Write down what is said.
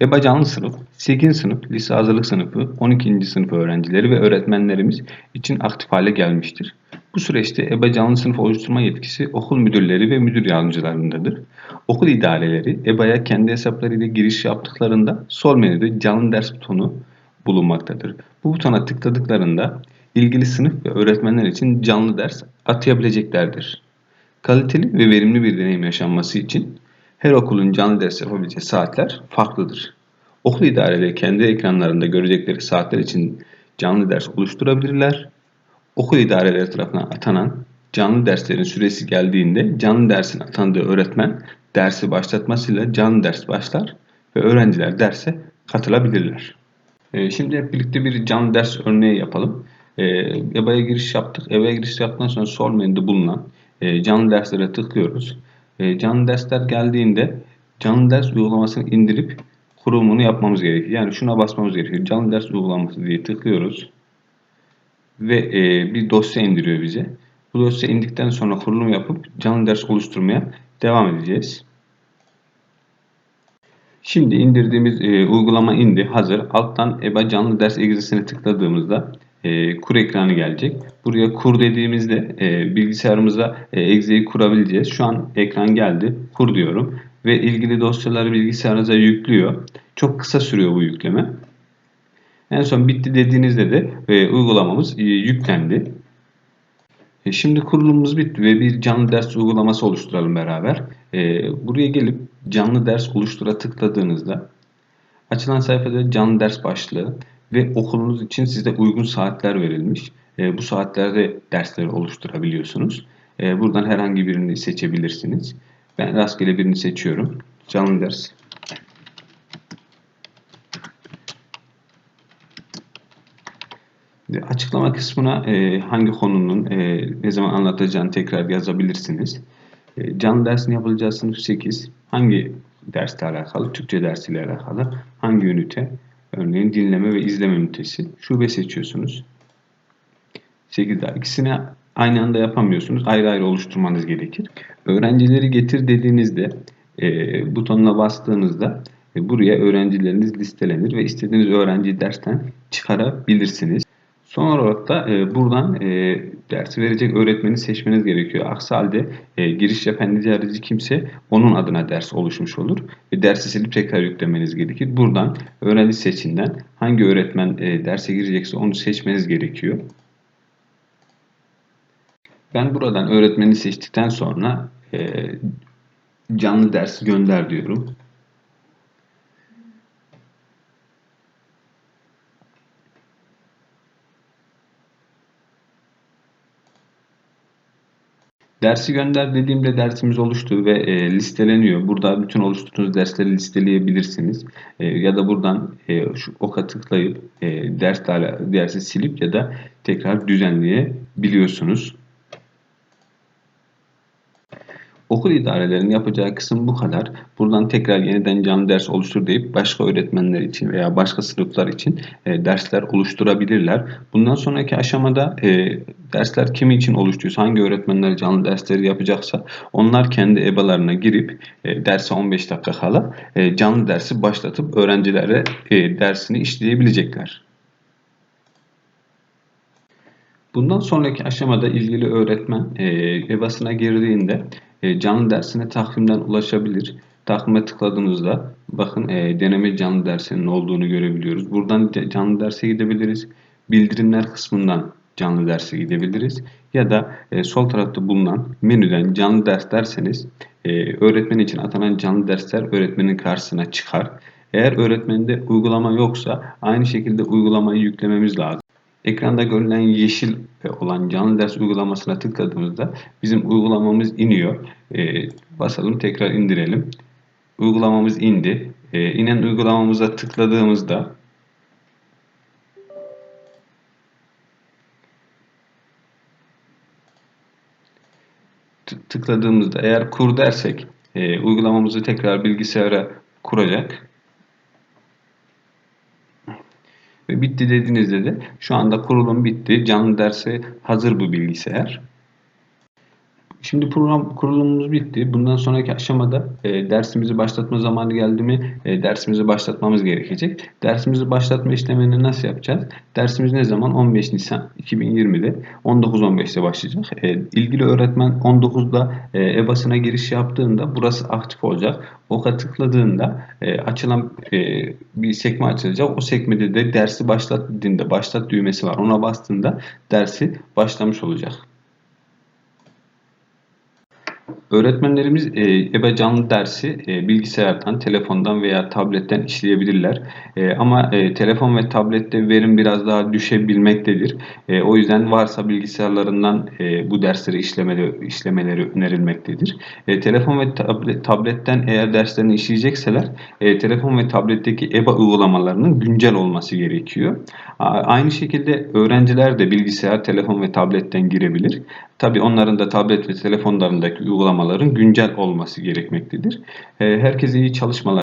EBA canlı sınıf, 8. sınıf, lise hazırlık sınıfı, 12. sınıf öğrencileri ve öğretmenlerimiz için aktif hale gelmiştir. Bu süreçte EBA canlı sınıf oluşturma yetkisi okul müdürleri ve müdür yardımcılarındadır. Okul idareleri EBA'ya kendi hesaplarıyla giriş yaptıklarında sol menüde canlı ders butonu bulunmaktadır. Bu butona tıkladıklarında ilgili sınıf ve öğretmenler için canlı ders atayabileceklerdir. Kaliteli ve verimli bir deneyim yaşanması için her okulun canlı ders yapabileceği saatler farklıdır. Okul idareleri kendi ekranlarında görecekleri saatler için canlı ders oluşturabilirler. Okul idareleri tarafından atanan canlı derslerin süresi geldiğinde canlı dersin atandığı öğretmen dersi başlatmasıyla canlı ders başlar ve öğrenciler derse katılabilirler. Ee, şimdi hep birlikte bir canlı ders örneği yapalım. Ee, EBA'ya giriş yaptık. EBA'ya giriş yaptıktan sonra sol menüde bulunan e, canlı derslere tıklıyoruz. E, canlı dersler geldiğinde canlı ders uygulamasını indirip kurulumunu yapmamız gerekiyor. Yani şuna basmamız gerekiyor. Canlı ders uygulaması diye tıklıyoruz. Ve e, bir dosya indiriyor bize. Bu dosya indikten sonra kurulum yapıp canlı ders oluşturmaya devam edeceğiz. Şimdi indirdiğimiz e, uygulama indi. Hazır. Alttan EBA canlı ders egzisine tıkladığımızda e, kur ekranı gelecek. Buraya kur dediğimizde e, bilgisayarımıza e, egzeyi kurabileceğiz. Şu an ekran geldi. Kur diyorum. Ve ilgili dosyaları bilgisayarınıza yüklüyor. Çok kısa sürüyor bu yükleme. En son bitti dediğinizde de e, uygulamamız e, yüklendi. E, şimdi kurulumumuz bitti ve bir canlı ders uygulaması oluşturalım beraber. E, buraya gelip canlı ders oluştura tıkladığınızda açılan sayfada canlı ders başlığı ve okulunuz için size uygun saatler verilmiş. E, bu saatlerde dersleri oluşturabiliyorsunuz. E, buradan herhangi birini seçebilirsiniz. Ben rastgele birini seçiyorum. Canlı ders. Açıklama kısmına e, hangi konunun e, ne zaman anlatacağını tekrar yazabilirsiniz. E, canlı dersin yapılacağı sınıf 8. Hangi dersle alakalı? Türkçe dersiyle alakalı. Hangi ünite? Örneğin dinleme ve izleme ünitesi. Şube seçiyorsunuz. 8 daha. İkisini aynı anda yapamıyorsunuz. Ayrı ayrı oluşturmanız gerekir. Öğrencileri getir dediğinizde e, butonuna bastığınızda e, buraya öğrencileriniz listelenir ve istediğiniz öğrenciyi dersten çıkarabilirsiniz. Son olarak da e, buradan e, dersi verecek öğretmeni seçmeniz gerekiyor. Aksi halde e, giriş yapan idareci kimse onun adına ders oluşmuş olur. Ve dersi silip tekrar yüklemeniz gerekir. Buradan öğrenci seçinden hangi öğretmen e, derse girecekse onu seçmeniz gerekiyor. Ben buradan öğretmeni seçtikten sonra e, canlı ders gönder diyorum. Dersi gönder dediğimde dersimiz oluştu ve e, listeleniyor. Burada bütün oluşturduğunuz dersleri listeleyebilirsiniz. E, ya da buradan e, şu oka tıklayıp e, ders dersi silip ya da tekrar düzenleyebiliyorsunuz. Okul idarelerinin yapacağı kısım bu kadar. Buradan tekrar yeniden canlı ders oluştur deyip başka öğretmenler için veya başka sınıflar için e, dersler oluşturabilirler. Bundan sonraki aşamada e, dersler kimi için oluştuysa, hangi öğretmenler canlı dersleri yapacaksa onlar kendi EBA'larına girip e, derse 15 dakika kala e, canlı dersi başlatıp öğrencilere e, dersini işleyebilecekler. Bundan sonraki aşamada ilgili öğretmen e, EBA'sına girdiğinde e, canlı dersine takvimden ulaşabilir. Takvime tıkladığımızda bakın e, deneme canlı dersinin olduğunu görebiliyoruz. Buradan canlı derse gidebiliriz. Bildirimler kısmından canlı derse gidebiliriz. Ya da e, sol tarafta bulunan menüden canlı ders derseniz öğretmen için atanan canlı dersler öğretmenin karşısına çıkar. Eğer öğretmende uygulama yoksa aynı şekilde uygulamayı yüklememiz lazım. Ekranda görülen yeşil olan canlı ders uygulamasına tıkladığımızda bizim uygulamamız iniyor. E, basalım tekrar indirelim. Uygulamamız indi. E, inen uygulamamıza tıkladığımızda tıkladığımızda eğer kur dersek e, uygulamamızı tekrar bilgisayara kuracak. Ve bitti dediğinizde de şu anda kurulum bitti. Canlı derse hazır bu bilgisayar. Şimdi program kurulumumuz bitti. Bundan sonraki aşamada e, dersimizi başlatma zamanı geldi mi e, dersimizi başlatmamız gerekecek. Dersimizi başlatma işlemini nasıl yapacağız? Dersimiz ne zaman? 15 Nisan 2020'de 19.15'te başlayacak. E, ilgili öğretmen 19'da e, EBA'sına giriş yaptığında burası aktif olacak. Oka tıkladığında e, açılan e, bir sekme açılacak. O sekmede de dersi başlat dediğinde başlat düğmesi var. Ona bastığında dersi başlamış olacak. Öğretmenlerimiz e, EBA canlı dersi e, bilgisayardan, telefondan veya tabletten işleyebilirler. E, ama e, telefon ve tablette verim biraz daha düşebilmektedir. O yüzden varsa bilgisayarlarından bu dersleri işlemeleri, önerilmektedir. Telefon ve tablet, tabletten eğer derslerini işleyecekseler telefon ve tabletteki EBA uygulamalarının güncel olması gerekiyor. Aynı şekilde öğrenciler de bilgisayar, telefon ve tabletten girebilir. Tabii onların da tablet ve telefonlarındaki uygulamaların güncel olması gerekmektedir. E, Herkese iyi çalışmalar.